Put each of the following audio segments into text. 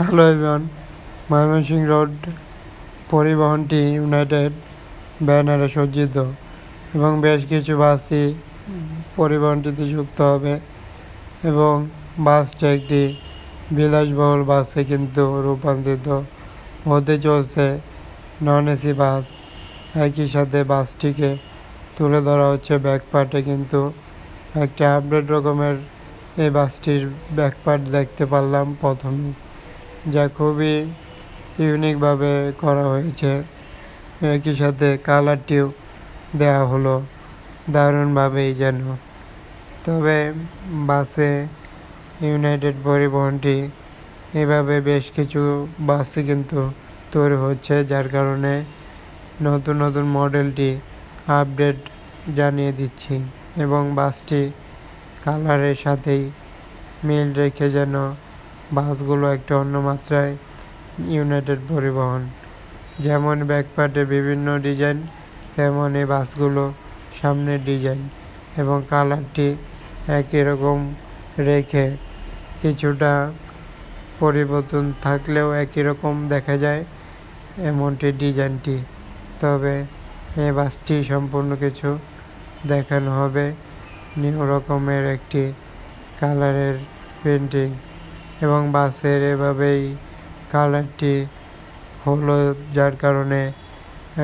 Hello everyone Mymensingh road, পরিবহনটি united ব্যানারে সজ্জিত এবং বেশ কিছু বাসই পরিবহনটিতে যুক্ত হবে এবং বাসটি একটি বিলাসবহুল বাসে কিন্তু রূপান্তরিত হতে চলছে। নন এসি বাস একই সাথে বাসটিকে তুলে ধরা হচ্ছে ব্যাক পার্টে কিন্তু একটা আপডেট রকমের এই বাসটির ব্যাক পার্ট দেখতে পারলাম প্রথমে যা খুবই ইউনিকভাবে করা হয়েছে। একই সাথে কালারটিও দেওয়া হলো দারুণভাবেই যেন। তবে বাসে ইউনাইটেড পরিবহনটি এভাবে বেশ কিছু বাসই কিন্তু তৈরি হচ্ছে, যার কারণে নতুন নতুন মডেলটি আপডেট জানিয়ে দিচ্ছি এবং বাসটি কালারের সাথেই মিল রেখে যেন বাসগুলো একটা অন্য মাত্রায় ইউনাইটেড পরিবহন। যেমন ব্যাকপার্টে বিভিন্ন ডিজাইন তেমন এই বাসগুলো সামনের ডিজাইন এবং কালারটি একই রকম রেখে কিছুটা পরিবর্তন থাকলেও একই রকম দেখা যায় এমনটি ডিজাইনটি। তবে এই বাসটি সম্পূর্ণ কিছু দেখানো হবে নিউ রকমের একটি কালারের পেন্টিং এবং বাসের এভাবেই কালারটি হলো, যার কারণে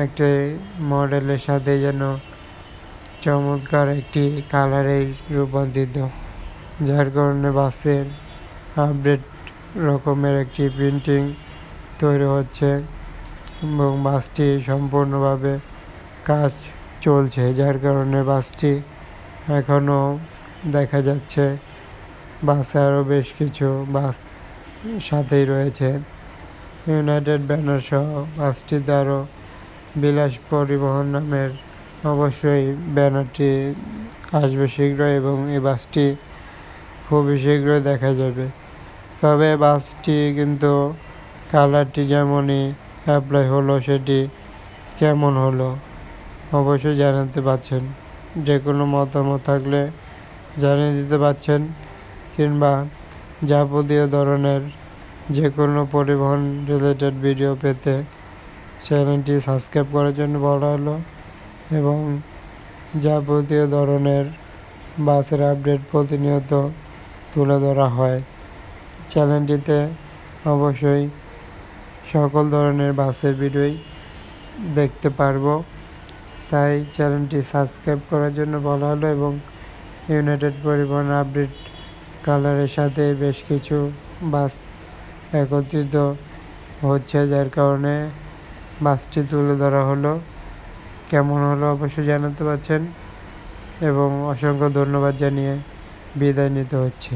একটি মডেলের সাথে যেন চমৎকার একটি কালারে রূপান্তরিত, যার কারণে বাসের আপডেট রকমের একটি প্রিন্টিং তৈরি হচ্ছে এবং বাসটি সম্পূর্ণভাবে কাজ চলছে, যার কারণে বাসটি এখনও দেখা যাচ্ছে বাসে আরও বেশ কিছু বাস সাথেই রয়েছে। ইউনাইটেড ব্যানার সহ বাসটিতে আরও বিলাস পরিবহন নামের অবশ্যই ব্যানারটি আসবে শীঘ্রই এবং এই বাসটি খুবই শীঘ্রই দেখা যাবে। তবে বাসটি কিন্তু কালারটি যেমনই অ্যাপ্লাই হলো, সেটি কেমন হলো অবশ্যই জানাতে পারছেন। যে কোনো মতামত থাকলে জানিয়ে দিতে পারছেন। কিংবা যাবতীয় ধরনের যে কোনো পরিবহন রিলেটেড ভিডিও পেতে চ্যানেলটি সাবস্ক্রাইব করার জন্য বলা হলো এবং যাবতীয় ধরনের বাসের আপডেট প্রতিনিয়ত তুলে ধরা হয়। চ্যানেলটিতে অবশ্যই সকল ধরনের বাসের ভিডিওই দেখতে পারব। তাই চ্যানেলটি সাবস্ক্রাইব করার জন্য বলা হলো এবং ইউনাইটেড পরিবহন আপডেট কালারের সাথে বেশ কিছু বাস একত্রিত হচ্ছে, যার কারণে বাসটি তুলে ধরা হলো। কেমন হলো অবশ্যই জানাতে পারছেন এবং অসংখ্য ধন্যবাদ জানিয়ে বিদায় নিতে হচ্ছে।